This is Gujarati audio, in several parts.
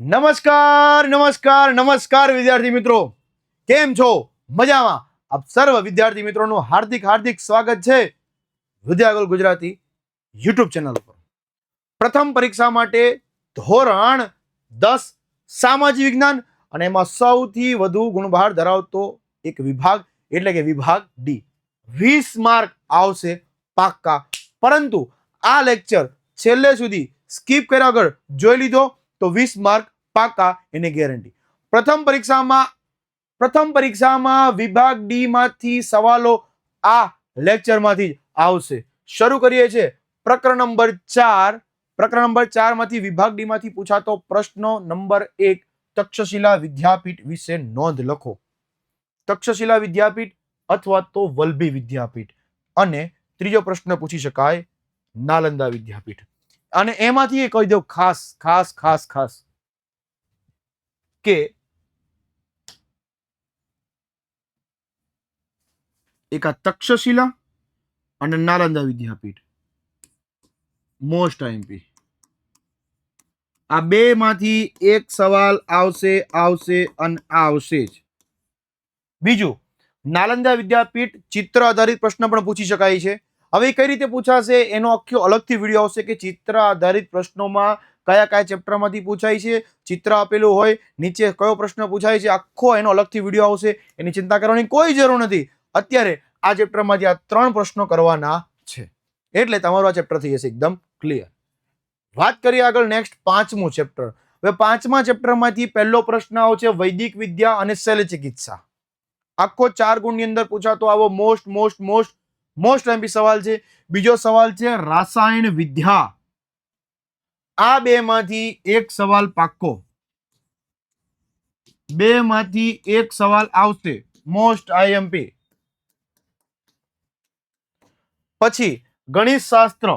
નમસ્કાર નમસ્કાર નમસ્કાર વિદ્યાર્થી મિત્રો. કેમ છો? મજામાં? આપ સર્વ વિદ્યાર્થી મિત્રોનું હાર્દિક હાર્દિક સ્વાગત છે વિદ્યાગલ ગુજરાતી યુટ્યુબ ચેનલ ઉપર. પ્રથમ પરીક્ષા માટે ધોરણ દસ સામાજિક વિજ્ઞાન અને એમાં સૌથી વધુ ગુણભાર ધરાવતો એક વિભાગ એટલે કે વિભાગ ડી. વીસ માર્ક આવશે પાક્કા. પરંતુ આ લેક્ચર છેલ્લે સુધી સ્કીપ કર્યા આગળ જોઈ લીધો તો વીસ માર્ક પાકા એની ગેરંટી પ્રથમ પરીક્ષામાં પ્રથમ પરીક્ષામાં વિભાગ ડી માંથી સવાલો આ લેક્ચરમાંથી જ આવશે. શરૂ કરીએ છીએ. પ્રકરણ નંબર ચાર. પ્રકરણ નંબર ચારમાંથી વિભાગ ડી માંથી પૂછાતો પ્રશ્ન નંબર એક, તક્ષશિલા વિદ્યાપીઠ વિશે નોંધ લખો. તક્ષશિલા વિદ્યાપીઠ અથવા તો વલ્લભી વિદ્યાપીઠ. અને ત્રીજો પ્રશ્ન પૂછી શકાય, નાલંદા વિદ્યાપીઠ. અને એમાંથી એ કહી દઉં ખાસ ખાસ ખાસ ખાસ. કે એક આ તક્ષશિલા અને નાલંદા વિદ્યાપીઠ. મોસ્ટ આઈએમપી આ બે માંથી એક સવાલ આવશે આવશે અને આવશે જ. બીજું, નાલંદા વિદ્યાપીઠ ચિત્ર આધારિત પ્રશ્ન પણ પૂછી શકાય છે. હવે કઈ રીતે પૂછાશે? એનો આખો અલગથી વીડિયો આવશે કે ચિત્ર આધારિત પ્રશ્નોમાં કયા કયા ચેપ્ટરમાંથી પૂછાય છે, ચિત્ર આપેલું હોય, નીચે કયો પ્રશ્ન પૂછાય છે, આખો એનો અલગથી વીડિયો આવશે, એની ચિંતા કરવાની કોઈ જરૂર નથી. અત્યારે આ ચેપ્ટરમાંથી આ ત્રણ પ્રશ્નો કરવાના છે. એટલે તમારું આ ચેપ્ટર થઈ જશે એકદમ ક્લિયર વાત કરીએ આગળ નેક્સ્ટ પાંચમું ચેપ્ટર. હવે પાંચમા ચેપ્ટરમાંથી પહેલો પ્રશ્ન આવશે વૈદિક વિદ્યા અને શલ્ય ચિકિત્સા. આખો ચાર ગુણની અંદર પૂછાતો આવો most most most most MP સવાલ છે. બીજો સવાલ છે રાસાયણ વિદ્યા. આ બે માંથી એક સવાલ પાક્કો. બે માંથી એક સવાલ આવશે. મોસ્ટ આઈએમપી પછી ગણિત શાસ્ત્ર.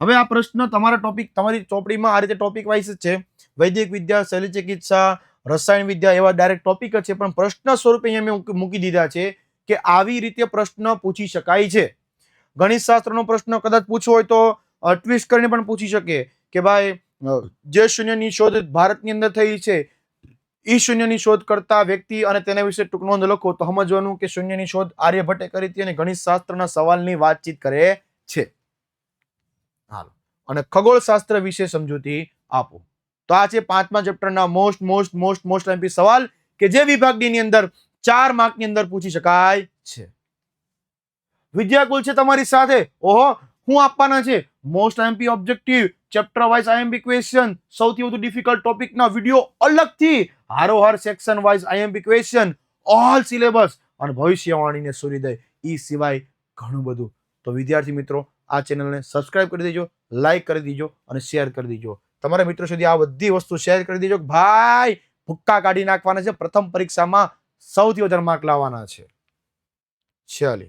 હવે આ પ્રશ્ન તમારા ટોપિક તમારી ચોપડીમાં આ રીતે ટોપિક વાઇઝ છે. વૈદિક વિદ્યા, શૈલી ચિકિત્સા, રસાયણ વિદ્યા એવા ડાયરેક્ટ ટોપિક જ છે, પણ પ્રશ્ન સ્વરૂપે અહીંયા મેં મૂકી દીધા છે કે આવી રીતે પ્રશ્ન પૂછી શકાય છે. ગણિત શાસ્ત્રનો પ્રશ્ન કદાચ પૂછવો હોય તો ટ્વિસ્ટ કરીને પણ પૂછી શકે. કે ભાઈ જે શૂન્યની શોધ ભારતની અંદર થઈ છે ઈ શૂન્યની શોધ કરતા વ્યક્તિ અને તેના વિશે ટૂંક નોંધ લખો તો સમજવાનું કે શૂન્યની શોધ આર્યભટ્ટે કરી હતી અને ગણિત શાસ્ત્રના સવાલની વાતચીત કરે છે. હાલો. અને ખગોળશાસ્ત્ર વિશે સમજૂતી આપો. તો આ છે પાંચમા ચેપ્ટરના most most most most MP સવાલ કે જે વિભાગની ની અંદર ચાર માર્કની અંદર પૂછી શકાય છે. વિદ્યાકુલ છે તમારી સાથે? ઓહો હું આપવાના છે. Most MP objective chapter wise IMP question સૌથી વધુ ડિફિકલ્ટ ટોપિકના વીડિયો અલગથી હારોહાર section wise IMP question all syllabus અને ભવિષ્યવાણીને સૂર્યોદય એ સિવાય ઘણું બધું. તો વિદ્યાર્થી મિત્રો, આ ચેનલને સબસ્ક્રાઇબ કરી દેજો લાઈક કરી દેજો અને શેર કરી દેજો. તમારા મિત્રો સુધી આ બધી વસ્તુ શેર કરી દેજો ભાઈ, ભુક્કા કાઢી નાખવાના છે. પ્રથમ પરીક્ષામાં સૌથી વધારે માર્ક લાવવાના છે. ચાલે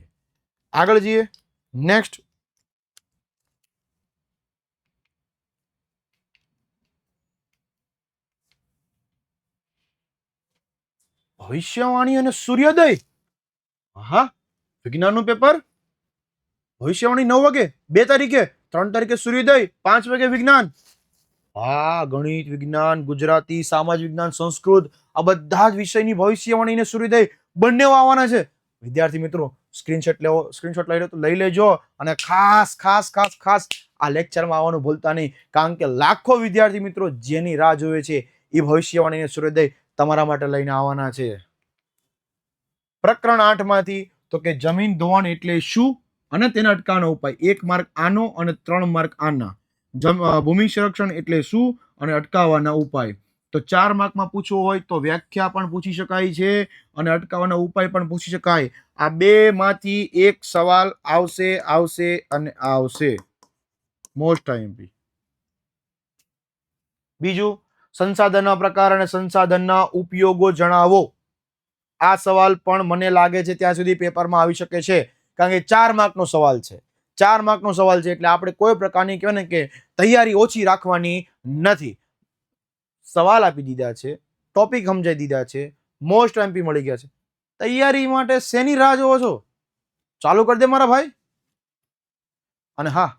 આગળ જઈએ. નેક્સ્ટ ભવિષ્યવાણી અને સૂર્યોદય? હા વિજ્ઞાનનું પેપર? ભવિષ્યવાણી નવ વાગે, બે તારીખે, ત્રણ તારીખે સૂર્યોદય, પાંચ વાગે વિજ્ઞાન. હા ગણિત વિજ્ઞાન, ગુજરાતી સામાજિક વિજ્ઞાન, સંસ્કૃત, આ બધા જ વિષયની ભવિષ્યવાણી અને સૂર્યોદય બંને આવવાના છે. વિદ્યાર્થી મિત્રો સ્ક્રીનશોટ લેવો સ્ક્રીનશોટ લઈ લો તો લઈ લેજો અને ખાસ ખાસ ખાસ ખાસ આ લેક્ચરમાં આવવાનું ભૂલતા નહીં. કારણ કે લાખો વિદ્યાર્થી મિત્રો જેની રાહ જોવે છે એ ભવિષ્યવાણી અને સૂર્યોદય તમારા માટે લઈને આવવાના છે. પ્રકરણ આઠમાંથી તો કે જમીન ધોવાણ એટલે શું? અને તેના અટકાવવાનો ઉપાય. એક માર્ક આનો અને ત્રણ માર્ક આના. ભૂમિ સંરક્ષણ એટલે શું? અને અટકાવવાના ઉપાય. તો ચાર માર્કમાં પૂછવું હોય તો વ્યાખ્યા પણ પૂછી શકાય છે અને અટકાવવાના ઉપાય પણ પૂછી શકાય. આ બે માંથી એક સવાલ આવશે આવશે અને આવશે. મોસ્ટ આઈએમપી બીજું? સંસાધનના પ્રકાર અને સંસાધનના ઉપયોગો જણાવો. આ સવાલ પણ મને લાગે છે ત્યાં સુધી પેપરમાં આવી શકે છે. કારણ કે ચાર માર્કનો સવાલ છે. ચાર માર્કનો સવાલ છે એટલે આપણે કોઈ પ્રકારની કહેવાય ને કે તૈયારી ઓછી રાખવાની નથી. સવાલ આપી દીધા છે, ટોપિક સમજાઈ દીધા છે, મોસ્ટ એમપી મળી ગયા છે. તૈયારી માટે શેની રાહ જોવો છો? ચાલુ કરી દે મારા ભાઈ. અને હા,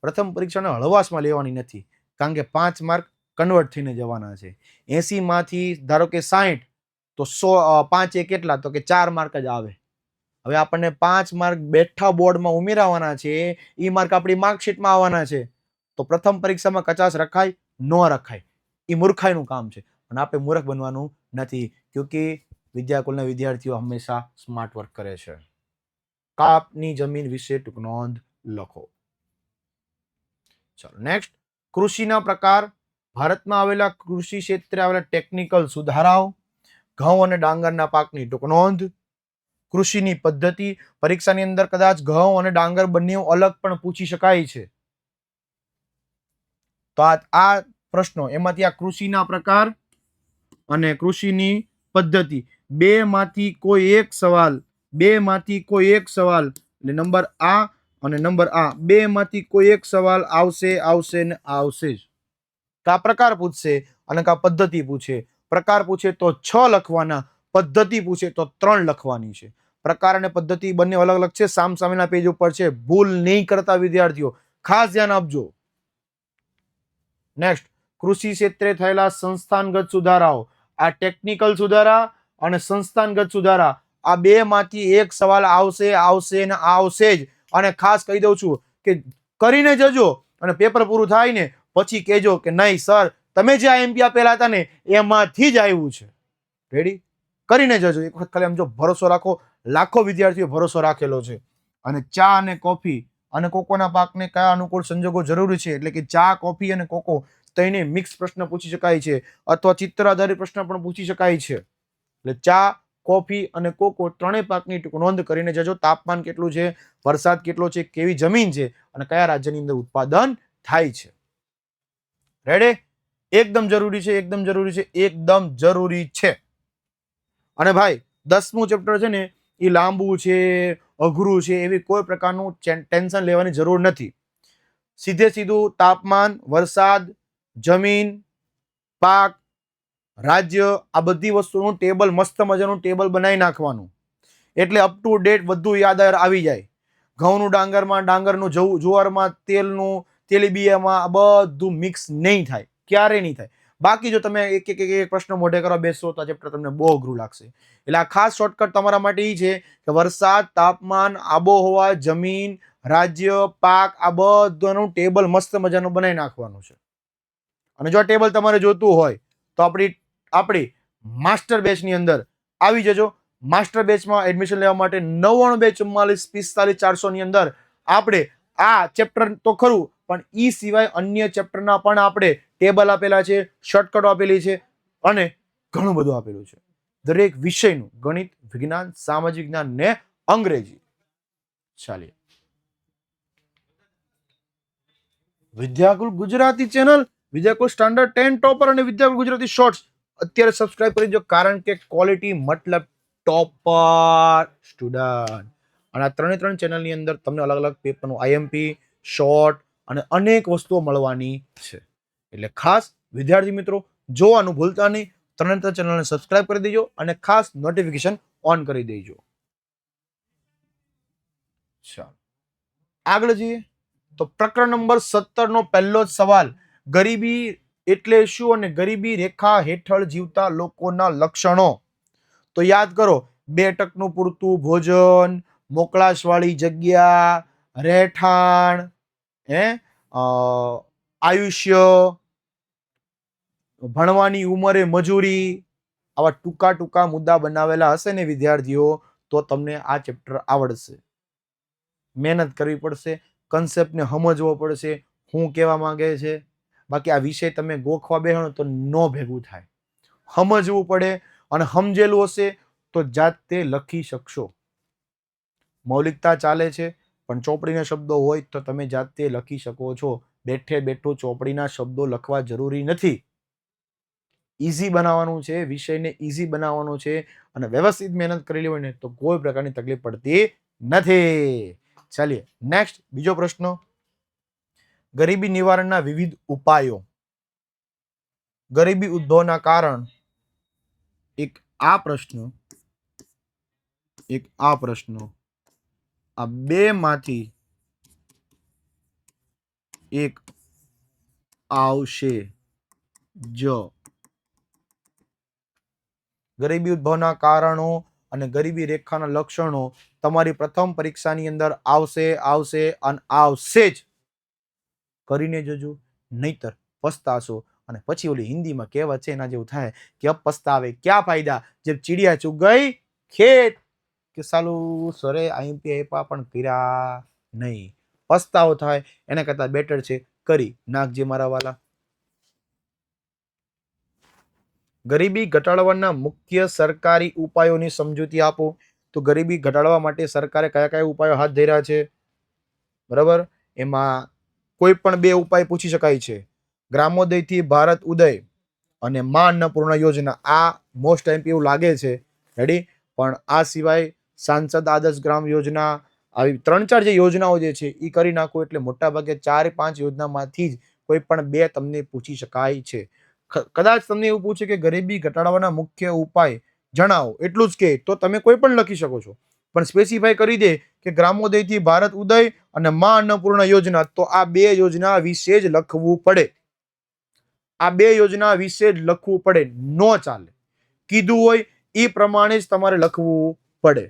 પ્રથમ પરીક્ષાને હળવાશમાં લેવાની નથી. કારણ કે પાંચ માર્ક કન્વર્ટ થઈને જવાના છે. એંસીમાંથી ધારો કે સાહીઠ તો સો પાંચ એ કેટલા? તો કે ચાર માર્ક જ આવે. હવે આપણને પાંચ માર્ક બેઠા બોર્ડમાં ઉમેરાવાના છે એ માર્ક આપણી માર્કશીટમાં આવવાના છે. તો પ્રથમ પરીક્ષામાં કચાસ રખાય, ન રખાય. એ મૂર્ખાઈનું કામ છે. અને આપણે મૂર્ખ બનવાનું નથી કે વિદ્યાકુલના વિદ્યાર્થીઓ હંમેશા સ્માર્ટ વર્ક કરે છે. કાપની જમીન વિશે ટૂંક નોંધ લખો. ચાલો નેક્સ્ટ કૃષિના પ્રકાર ભારતમાં આવેલા કૃષિ ક્ષેત્રે આવેલા ટેકનિકલ સુધારાઓ, ઘઉં અને ડાંગરના પાકની ટૂંક નોંધ, કૃષિની પદ્ધતિ, પરીક્ષાની અંદર કદાચ ઘઉં અને ડાંગર બંને અલગ પણ પૂછી શકાય છે. તો આ આ પ્રશ્નો, એમાંથી આ કૃષિના પ્રકાર અને કૃષિની પદ્ધતિ. બે માંથી કોઈ એક સવાલ બે માંથી કોઈ એક સવાલ, એટલે નંબર આ અને નંબર આ. બે માંથી કોઈ એક સવાલ આવશે આવશે ને આવશે જ. કા પ્રકાર પૂછશે અને કા પદ્ધતિ પૂછે. પ્રકાર પૂછે તો છ લખવાના, પદ્ધતિ પૂછે તો ત્રણ લખવાની છે. પ્રકાર અને પદ્ધતિ બંને અલગ અલગ છે. સામ સામેના પેજ ઉપર છે. ભૂલ નહીં કરતા વિદ્યાર્થીઓ, ખાસ ધ્યાન આપજો. નેક્સ્ટ કૃષિ ક્ષેત્રે થયેલા સંસ્થાનગત સુધારાઓ. આ ટેકનિકલ સુધારા અને સંસ્થાનગત સુધારા. આ બે માંથી એક સવાલ આવશે આવશે ને આવશે જ. અને ખાસ કહી દઉં છું કે કરીને જજો અને પેપર પૂરું થાય ને પછી કહેજો કે નહીં, સર, તમે જે આઈએમપી આપેલા હતા ને, એમાંથી જ આવ્યું છે. રેડી કરીને જજો. એક વખત ખાલી આમ જો ભરોસો રાખો. લાખો વિદ્યાર્થીઓ ભરોસો રાખેલો છે. અને ચા અને કોફી અને કોકોના પાકને કયા અનુકૂળ સંજોગો જરૂરી છે? એટલે કે ચા, કોફી અને કોકો તેને મિક્સ પ્રશ્ન પૂછી શકાય છે અથવા ચિત્ર આધારિત પ્રશ્ન પણ પૂછી શકાય છે. એટલે ચા, કોફી અને કોકો ત્રણેય પાકની નોંધ કરીને જજો. તાપમાન કેટલું છે? વરસાદ કેટલો છે? કેવી જમીન છે? અને કયા રાજ્યની અંદર ઉત્પાદન થાય છે? રેડી એકદમ જરૂરી છે, એકદમ જરૂરી છે, એકદમ જરૂરી છે. અને ભાઈ, દસમું ચેપ્ટર છે ને, એ લાંબુ છે, અઘરું છે, એવી કોઈ પ્રકારનું ટેન્શન લેવાની જરૂર નથી. સીધે સીધું તાપમાન, વરસાદ, જમીન, પાક, રાજ્ય, આ બધી વસ્તુનું ટેબલ, મસ્ત મજાનું ટેબલ બનાવી નાખવાનું. એટલે અપ ટુ ડેટ બધું યાદ આવી જાય. ઘઉંનું ડાંગરમાં, ડાંગરનું જવું, જુવારમાં, તેલનું તેલીબિયામાં આ બધું મિક્સ નહીં થાય, ક્યારે નહીં થાય. બાકી જો તમે એક એક એક પ્રશ્ન મોઢે કરવા બેસો, તો ચેપ્ટર તમને બહુ અઘરું લાગશે. એટલે આ ખાસ શોર્ટકટ તમારા માટે એ છે કે વરસાદ, તાપમાન, આબોહવા, જમીન, રાજ્ય, પાક, આ બધાનું ટેબલ મસ્ત મજાનું બનાવી નાખવાનું છે. અને જો આ ટેબલ તમારે જોતું હોય, તો આપણી આપણી માસ્ટર બેચની અંદર આવી જજો. માસ્ટર બેચમાં એડમિશન લેવા માટે નવ્વાણું બે ચુમ્માલીસ પિસ્તાલીસ ચારસોની અંદર આપણે આ ચેપ્ટર તો ખરું પણ એ સિવાય અન્ય ચેપ્ટરના પણ આપણે ટેબલ આપેલા છે, શોર્ટકટ આપેલી છે અને ઘણું બધું આપેલું છે. દરેક વિષયનું ગણિત, વિજ્ઞાન, સામાજિક જ્ઞાન ને અંગ્રેજી. ચાલીએ. Vidyakul Gujarati channel, Vidyakul standard ten topper અને વિદ્યાકુલ ગુજરાતી શોર્ટ્સ. અત્યારે સબસ્ક્રાઇબ કરી દો, કારણ કે ક્વોલિટી મતલબ ટોપર સ્ટુડન્ટ અને આ ત્રણે ત્રણ ચેનલની અંદર તમને અલગ અલગ પેપરનું આઈએમપી શોર્ટ અને અનેક વસ્તુઓ મળવાની છે. એટલે ખાસ વિદ્યાર્થી મિત્રો, જોવાનું ભૂલતા નહીં. ત્રણે ત્રણ ચેનલને સબસ્ક્રાઇબ કરી દેજો અને ખાસ નોટિફિકેશન ઓન કરી દેજો. ચાલો. આગળ જઈએ. તો પ્રકરણ નંબર સત્તર નો પહેલો જ સવાલ, ગરીબી એટલે શું અને ગરીબી રેખા હેઠળ જીવતા લોકોના લક્ષણો? તો યાદ કરો, બે ટકનું પૂરતું ભોજન મોકળાશવાળી જગ્યા, રહેઠાણ હે? આયુષ્ય, ભણવાની ઉંમરે મજૂરી, આવા ટૂંકા ટૂંકા મુદ્દા બનાવેલા હશે ને વિદ્યાર્થીઓ, તો તમને આ ચેપ્ટર આવડશે. મહેનત કરવી પડશે કન્સેપ્ટને સમજવો પડશે શું કહેવા માંગે છે. બાકી આ વિષય તમે ગોખવા બેહો તો ન ભેગું થાય. સમજવું પડે અને સમજેલું હશે તો જાતે લખી શકશો. મૌલિકતા ચાલે છે પણ ચોપડીના શબ્દો હોય તો તમે જાતે લખી શકો છો. બેઠે બેઠું ચોપડીના શબ્દો લખવા જરૂરી નથી. ઇઝી બનાવવાનું છે, વિષયને ઇઝી બનાવવાનો છે અને વ્યવસ્થિત મહેનત કરેલી હોય ને તો કોઈ પ્રકારની તકલીફ પડતી નથી. ચાલીએ નેક્સ્ટ બીજો પ્રશ્ન. ગરીબી નિવારણના વિવિધ ઉપાયો. ગરીબી ઉદ્ભવના કારણ એક આ પ્રશ્ન, એક આ પ્રશ્ન. આ બે માંથી એક આવશે. જ. ગરીબી ઉદ્ભવના કારણો અને ગરીબી રેખાના લક્ષણો તમારી પ્રથમ પરીક્ષાની અંદર આવશે આવશે અને આવશે જ. કરીને જજો, નહીતર પસ્તાશો. અને પછી ઓલી હિન્દીમાં કહેવત છે, એના જેવું થાય કે અબ પસ્તાવે ક્યાં ફાયદા? જેમ ચીડિયા ચૂક ગઈ ખેત. કે સાલું સરે આઈએમપી આપ્યા પણ કર્યા નહીં. પસ્તાવો થાય, એના કરતાં બેટર છે. કરી નાખજે મારા વાલા. ગરીબી ઘટાડવાના મુખ્ય સરકારી ઉપાયોની સમજૂતી આપો. તો ગરીબી ઘટાડવા માટે સરકારે કયા કયા ઉપાયો હાથ ધર્યા છે? બરાબર? એમાં કોઈ પણ બે ઉપાય પૂછી શકાય છે. ગ્રામોદયથી ભારત ઉદય અને મા અન્નપૂર્ણા યોજના. આ મોસ્ટ એમપી એવું લાગે છે. રેડી પણ આ સિવાય સાંસદ આદર્શ ગ્રામ યોજના, આવી ત્રણ ચાર જે યોજનાઓ જે છે એ કરી નાખો એટલે મોટા ભાગે ચાર પાંચ યોજનામાંથી જ કોઈ પણ બે તમને પૂછી શકાય છે. કદાચ તમને એવું પૂછે કે ગરીબી ઘટાડવાના મુખ્ય ઉપાય જણાવો, એટલું જ કે તો તમે કોઈ પણ લખી શકો છો. પણ સ્પેસિફાઈ કરી દે કે ગ્રામોદયથી ભારત ઉદય અને મા અન્નપૂર્ણા યોજના, તો આ બે યોજના વિશે જ લખવું પડે. આ બે યોજના વિશે જ લખવું પડે, ન ચાલે. કીધું હોય એ પ્રમાણે જ તમારે લખવું પડે.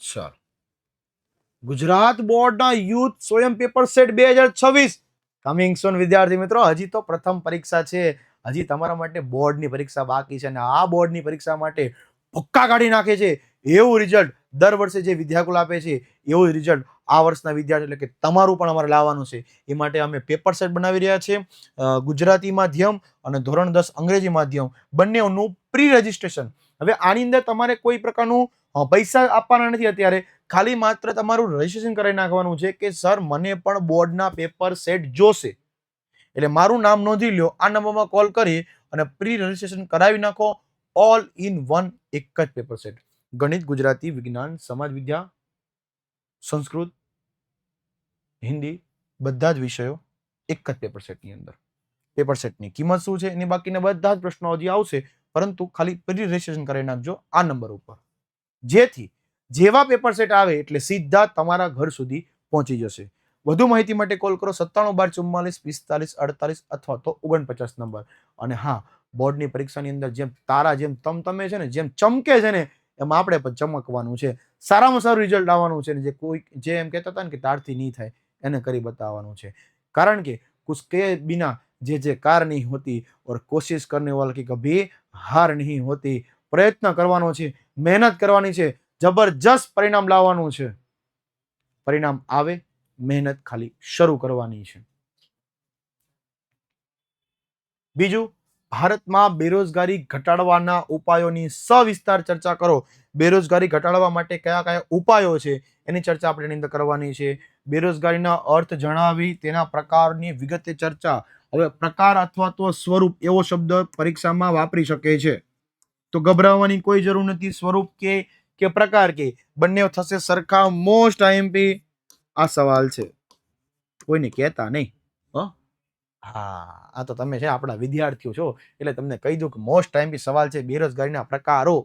ચાલો ગુજરાત બોર્ડના યુથ સ્વયં પેપર સેટ બે હજાર છવ્વીસ. કમિંગ સોન વિદ્યાર્થી મિત્રો, હજી તો પ્રથમ પરીક્ષા છે. હજી તમારા માટે બોર્ડની પરીક્ષા બાકી છે અને આ બોર્ડની પરીક્ષા માટે પક્કા કાઢી નાખે છે. એવું રિઝલ્ટ દર વર્ષે જે વિદ્યાકુલ આપે છે, એવું રિઝલ્ટ આ વર્ષના વિદ્યાર્થી એટલે કે તમારું પણ અમારે લાવવાનું છે. એ માટે અમે પેપર સેટ બનાવી રહ્યા છે. ગુજરાતી માધ્યમ અને ધોરણ દસ અંગ્રેજી માધ્યમ બંનેનું પ્રી રજિસ્ટ્રેશન હવે આની અંદર તમારે કોઈ પ્રકારનું પૈસા આપવાના નથી અત્યારે. ખાલી માત્ર તમારું રજીસ્ટ્રેશન કરાવી નાખવાનું છે કે, સર, મને પણ બોર્ડના પેપર સેટ જોશે. એટલે મારું નામ નોંધી લ્યો, આ નંબરમાં કોલ કરી અને પ્રી રજીસ્ટ્રેશન કરાવી નાખો. ઓલ ઇન વન એક જ પેપર સેટ. ગણિત, ગુજરાતી, વિજ્ઞાન, સમાજ, વિદ્યા, સંસ્કૃત, હિન્દી, બધા જ વિષયો એક જ પેપર સેટની અંદર. પેપર સેટની કિંમત શું છે? એની બાકીના બધા જ પ્રશ્નો હજી આવશે. પરંતુ ખાલી પ્રી રજિસ્ટ્રેશન કરી નાખજો આ નંબર ઉપર. જેથી જેવા પેપર સેટ આવે એટલે સીધા તમારા ઘર સુધી પહોંચી જશે. વધુ માહિતી માટે કોલ કરો સત્તાણું બાર ચુમ્માલીસ, પિસ્તાલીસ, અડતાલીસ અથવા તો ઓગણપચાસ નંબર અને હા બોર્ડની પરીક્ષાની અંદર જેમ તારા જેમ તમ તમે છે ને, જેમ ચમકે છે ને, એમાં આપણે પણ ચમકવાનું છે. સારામાં સારું રિઝલ્ટ આવવાનું છે ને, જે કોઈ જે એમ કહેતા હતા ને કે તારથી નહીં થાય, એને કરી બતાવવાનું છે. કારણ કે કુછ કે બિના જે જે કાર નહીં હોતી, ઓર કોશિશ કરને વાલ કે કભી હાર નહીં હોતી. પ્રયત્ન કરવાનો છે, મહેનત કરવાની છે, જબરજસ્ત પરિણામ લાવવાનું છે. પરિણામ આવે, મહેનત ખાલી શરૂ કરવાની છે. બીજું, ભારતમાં બેરોજગારી ઘટાડવાના ઉપાયોની સવિસ્તાર ચર્ચા કરો. બેરોજગારી ઘટાડવા માટે કયા કયા ઉપાયો છે? એની ચર્ચા આપણે એની અંદર કરવાની છે. બેરોજગારીના અર્થ જણાવી, તેના પ્રકારની વિગતે ચર્ચા હવે પ્રકાર અથવા તો સ્વરૂપ એવો શબ્દ પરીક્ષામાં વાપરી શકે છે. તો ગભરાવાની કોઈ જરૂર નથી. સ્વરૂપ કે કે પ્રકાર કે, બંને થશે સરખા. મોસ્ટ આઈએમપી આ સવાલ છે. કોઈને કહેતા નહીં, હો? આ તો તમે છે આપણા વિદ્યાર્થીઓ છો. એટલે તમને કહી દઉં કે મોસ્ટ ટાઈમ સવાલ છે બેરોજગારીના પ્રકારો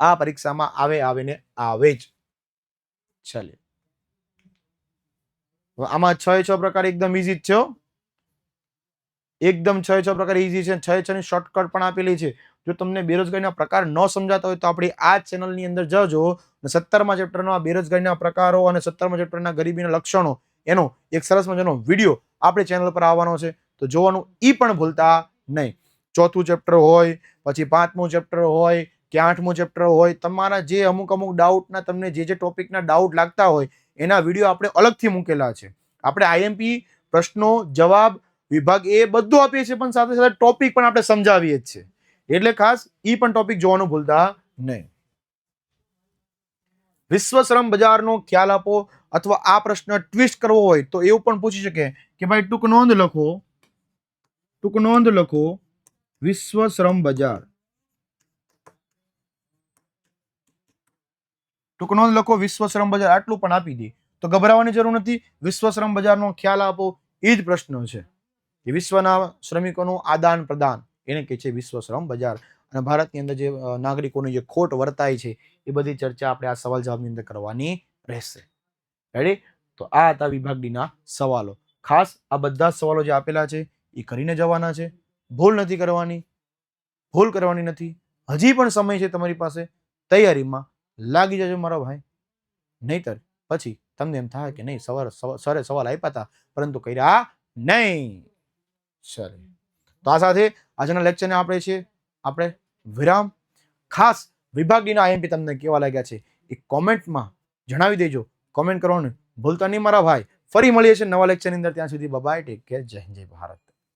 આ પરીક્ષામાં આવે આવે ને આવે જ. ચાલે. આમાં છ છ પ્રકાર એકદમ ઇઝી જ છે. એકદમ છ છ પ્રકાર ઇઝી છે. છ એ છ ની શોર્ટકટ પણ આપેલી છે. જો તમને બેરોજગારીના પ્રકાર ન સમજાતા હોય તો આપણી આ ચેનલની અંદર જજો અને સત્તરમા ચેપ્ટરના બેરોજગારીના પ્રકારો અને સત્તરમા ચેપ્ટરના ગરીબીના લક્ષણો એનો એક સરસ મજાનો વીડિયો આપણી ચેનલ પર આવવાનો છે. તો જોવાનું એ પણ ભૂલતા નહીં. ચોથું ચેપ્ટર હોય, પછી પાંચમું ચેપ્ટર હોય, કે આઠમું ચેપ્ટર હોય, તમારા જે અમુક અમુક ડાઉટના તમને જે જે ટોપિકના ડાઉટ લાગતા હોય, એના વીડિયો આપણે અલગથી મૂકેલા છે. આપણે આઈએમપી પ્રશ્નો જવાબ વિભાગ એ બધું આપીએ છીએ, પણ સાથે સાથે ટોપિક પણ આપણે સમજાવીએ જ છીએ. એટલે ખાસ એ પણ ટોપિક જોવાનું ભૂલતા નહીં. વિશ્વ શ્રમ બજારનો ખ્યાલ આપો અથવા આ પ્રશ્ન ટ્વિસ્ટ કરવો હોય તો એવું પણ પૂછી શકે કે ભાઈ ટૂંક નોંધ લખો, ટૂંક નોંધ લખો, વિશ્વ શ્રમ બજાર. ટૂંક નોંધ લખો, વિશ્વ શ્રમ બજાર આટલું પણ આપી દે. તો ગભરાવાની જરૂર નથી. વિશ્વ શ્રમ બજારનો ખ્યાલ આપો, એ જ પ્રશ્ન છે. કે વિશ્વના શ્રમિકોનું આદાન પ્રદાન એને કહે છે વિશ્વ શ્રમ બજાર. અને ભારતની અંદર જે નાગરિકોની જે ખોટ વર્તાય છે, એ બધી ચર્ચા આપણે આ સવાલ જવાબની અંદર કરવાની રહેશે. રેડી તો આ હતા વિભાગ ડીના સવાલો. ખાસ આ બધા જ સવાલો જે આપેલા છે, એ કરીને જવાના છે. ભૂલ નથી કરવાની. ભૂલ કરવાની નથી. હજી પણ સમય છે તમારી પાસે. તૈયારીમાં લાગી જજો મારા ભાઈ. નહીતર પછી તમને એમ થાય કે નહીં, સવારે, સવા- સરે સવાલ આપ્યા હતા પરંતુ કર્યા નહીં. ચલો. તો આ સાથે આજના લેક્ચરને આપણે છે, આપણે વિરામ. ખાસ વિભાગીના આઈએમપી તમને કેવા લાગ્યા છે એ કોમેન્ટમાં જણાવી દેજો. કોમેન્ટ કરવાનું ભૂલતા નહીં મારા ભાઈ. ફરી મળીએ છીએ નવા લેક્ચરની અંદર. ત્યાં સુધી બબાય ટેક કેર જય જય ભારત.